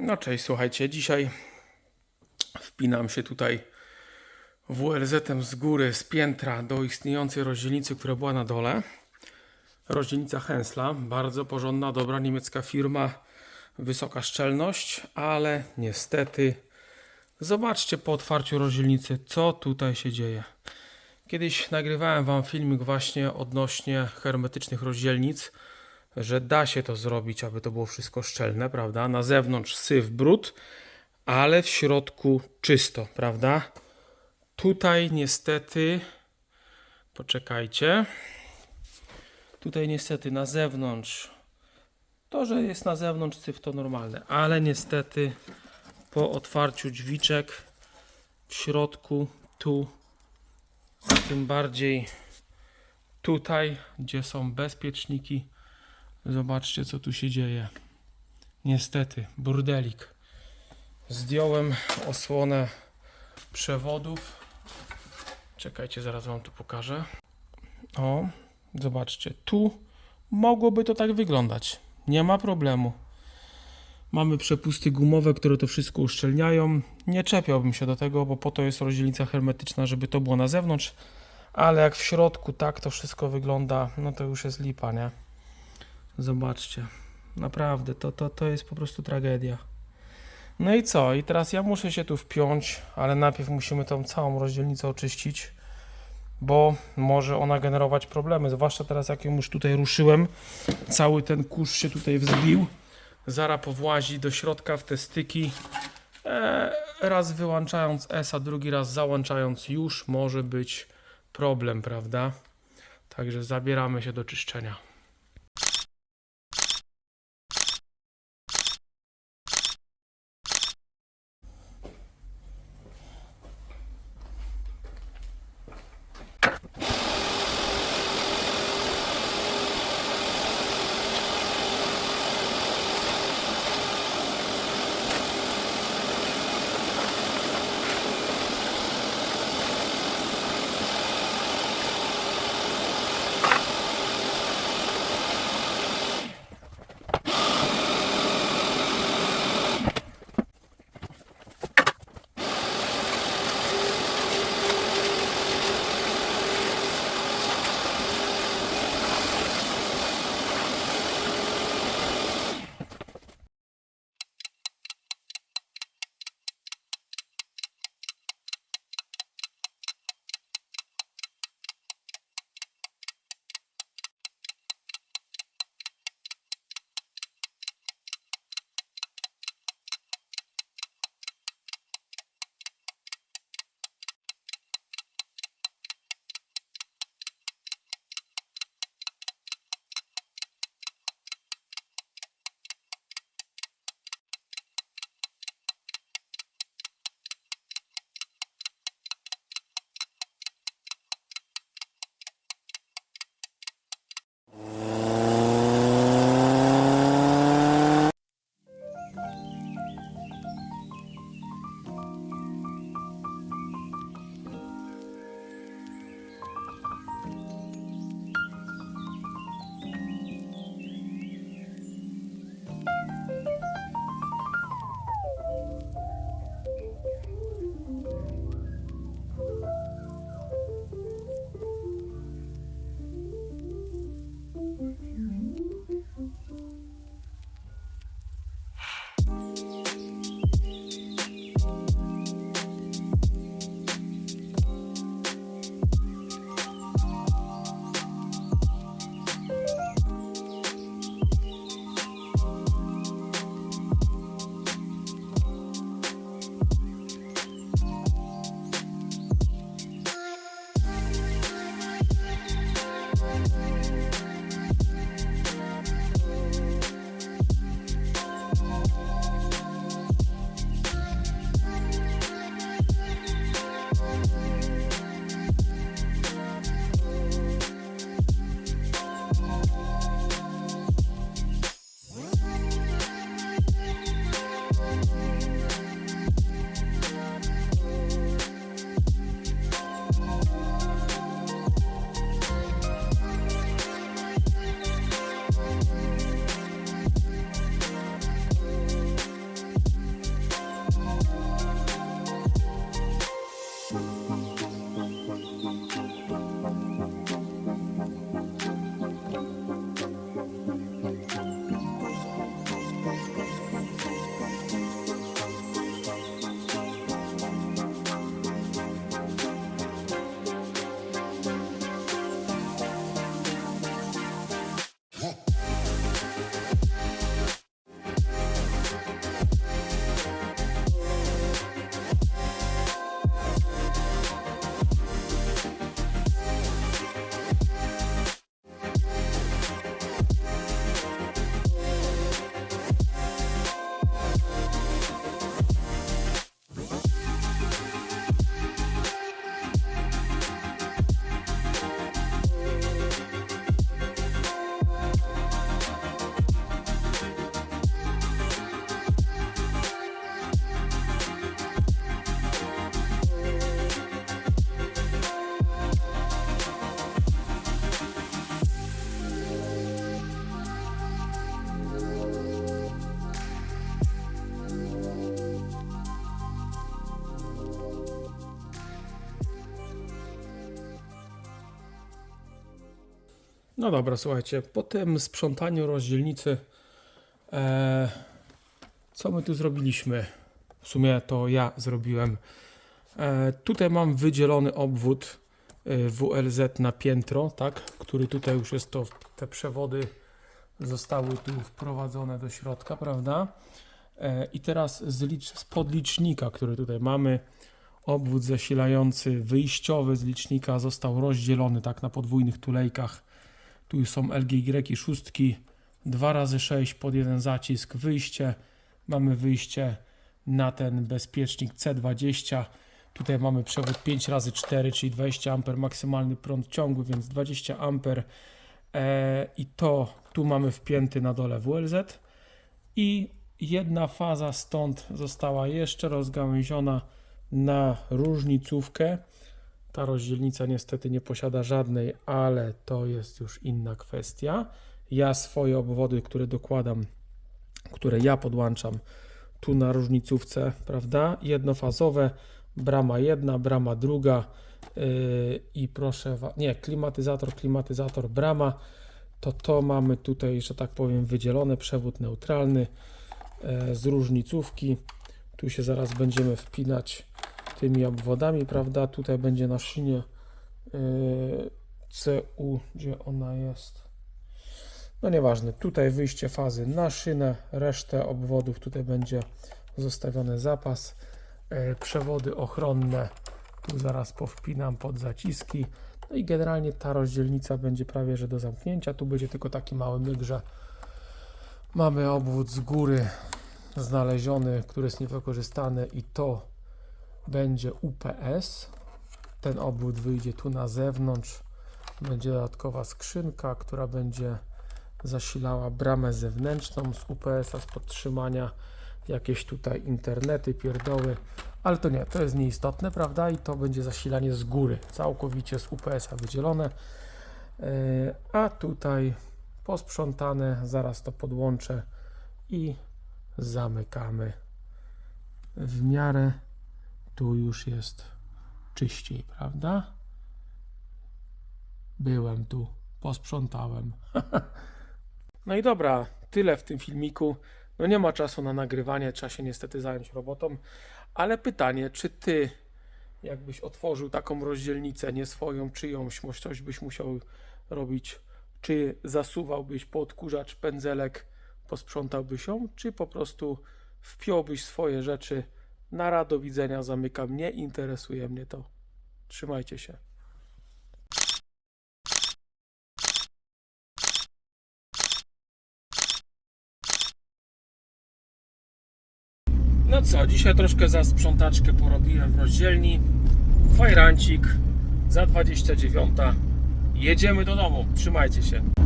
No cześć, słuchajcie, dzisiaj wpinam się tutaj WLZ-em z góry, z piętra do istniejącej rozdzielnicy, która była na dole. Rozdzielnica Hensla, bardzo porządna, dobra niemiecka firma, wysoka szczelność, ale niestety zobaczcie po otwarciu rozdzielnicy, co tutaj się dzieje. Kiedyś nagrywałem Wam filmik właśnie odnośnie hermetycznych rozdzielnic, że da się to zrobić, aby to było wszystko szczelne, prawda? Na zewnątrz syf, brud, ale w środku czysto, prawda? Tutaj niestety, poczekajcie, tutaj niestety na zewnątrz, to, że jest na zewnątrz syf to normalne, ale niestety po otwarciu drzwiczek w środku, tu, tym bardziej tutaj, gdzie są bezpieczniki, Zobaczcie, co tu się dzieje. Niestety, burdelik. Zdjąłem osłonę przewodów. Czekajcie, zaraz Wam tu pokażę. O, zobaczcie, tu mogłoby to tak wyglądać. Nie ma problemu. Mamy przepusty gumowe, które to wszystko uszczelniają. Nie czepiałbym się do tego, bo po to jest rozdzielnica hermetyczna, żeby to było na zewnątrz. Ale jak w środku tak to wszystko wygląda, no to już jest lipa, nie? Zobaczcie. Naprawdę, to, to, to jest po prostu tragedia. No i co? I teraz ja muszę się tu wpiąć, ale najpierw musimy tą całą rozdzielnicę oczyścić, bo może ona generować problemy. Zwłaszcza teraz, jak ją już tutaj ruszyłem, cały ten kurz się tutaj wzbił. Zara powłazi do środka w te styki. E, raz wyłączając S, a drugi raz załączając już może być problem, prawda? Także zabieramy się do czyszczenia. No dobra, słuchajcie, po tym sprzątaniu rozdzielnicy, e, co my tu zrobiliśmy? W sumie to ja zrobiłem. E, tutaj mam wydzielony obwód e, WLZ na piętro, tak, który tutaj już jest to, te przewody zostały tu wprowadzone do środka, prawda? E, I teraz z, licz, z podlicznika, który tutaj mamy, obwód zasilający wyjściowy z licznika został rozdzielony tak na podwójnych tulejkach. Tu są LGY szóstki, 2 razy 6 pod jeden zacisk, wyjście. Mamy wyjście na ten bezpiecznik C20. Tutaj mamy przewód 5 razy 4 czyli 20 A maksymalny prąd ciągły, więc 20 A. E, I to tu mamy wpięty na dole WLZ. I jedna faza stąd została jeszcze rozgałęziona na różnicówkę. Ta rozdzielnica niestety nie posiada żadnej, ale to jest już inna kwestia. Ja swoje obwody, które dokładam, które ja podłączam tu na różnicówce, prawda? Jednofazowe, brama jedna, brama druga yy, i proszę, nie, klimatyzator, klimatyzator, brama. To to mamy tutaj, że tak powiem, wydzielone, przewód neutralny e, z różnicówki. Tu się zaraz będziemy wpinać tymi obwodami, prawda? Tutaj będzie na szynie yy, CU, gdzie ona jest. No nieważne, tutaj wyjście fazy na szynę, resztę obwodów tutaj będzie zostawiony zapas. Yy, przewody ochronne tu zaraz powpinam pod zaciski. No i generalnie ta rozdzielnica będzie prawie że do zamknięcia. Tu będzie tylko taki mały myk, że mamy obwód z góry znaleziony, który jest niewykorzystany i to będzie UPS. Ten obwód wyjdzie tu na zewnątrz. Będzie dodatkowa skrzynka, która będzie zasilała bramę zewnętrzną z UPS-a, z podtrzymania jakieś tutaj internety, pierdoły, ale to nie, to jest nieistotne, prawda? I to będzie zasilanie z góry, całkowicie z UPS-a wydzielone. Yy, A tutaj posprzątane, zaraz to podłączę i zamykamy w miarę tu już jest czyściej, prawda? Byłem tu, posprzątałem. no i dobra, tyle w tym filmiku. No nie ma czasu na nagrywanie, trzeba się niestety zająć robotą. Ale pytanie, czy ty, jakbyś otworzył taką rozdzielnicę, nie swoją, czyjąś, może coś byś musiał robić, czy zasuwałbyś pod kurzacz pędzelek, posprzątałbyś ją, czy po prostu wpiąłbyś swoje rzeczy Nara, do widzenia, zamykam. Nie interesuje mnie to. Trzymajcie się. No co, dzisiaj troszkę za sprzątaczkę porobiłem w rozdzielni. Fajrancik za 29. Jedziemy do domu. Trzymajcie się.